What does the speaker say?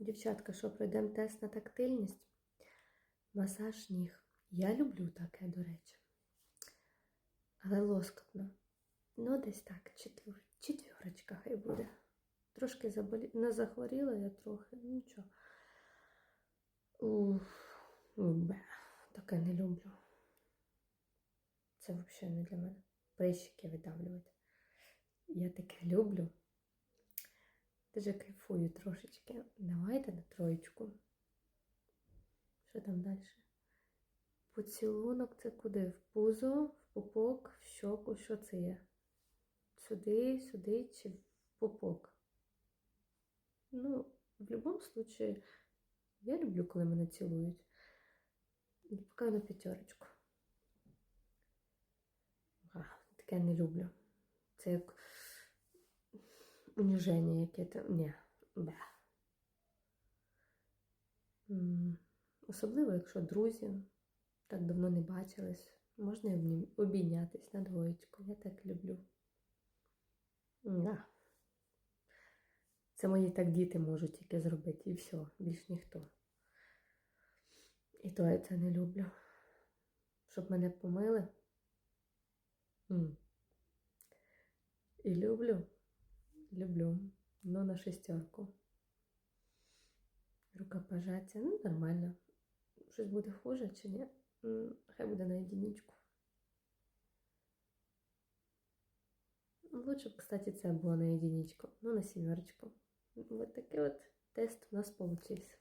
Дівчатка, що пройдемо тест на тактильність? Масаж ніг. Я люблю таке, до речі. Але лоскотно. Ну, десь так, четвер... четверочка хай буде. Трошки заболі... не захворіла я трохи, ну нічого. Уф, бе, таке не люблю. Це взагалі не для мене. Прищики видавлювати. Я таке люблю. Дуже кайфую трошечки. Давайте на троєчку. Що там далі? Поцілунок це куди? В пузо, в пупок, в щоку. Що це є? Сюди, сюди чи в пупок? Ну, в будь-якому випадку, я люблю, коли мене цілують. Поки на п'ятерочку. Таке не люблю. Це як уніження яке там. Ні, бе. Особливо, якщо друзі так давно не бачились, можна обійнятись на двоєчку. Я так люблю. Да. Це мої так діти можуть тільки зробити, і все, більш ніхто. І то я це не люблю. Щоб мене помили. І люблю. Люблю. Ну, на шестерку. Рукопожаття. Ну, нормально. Щось буде хуже чи ні? М, Хай буде на единичку. Лучше б, кстати, це було на единичку. Ну, на сімерочку. Вот такий от тест у нас получився.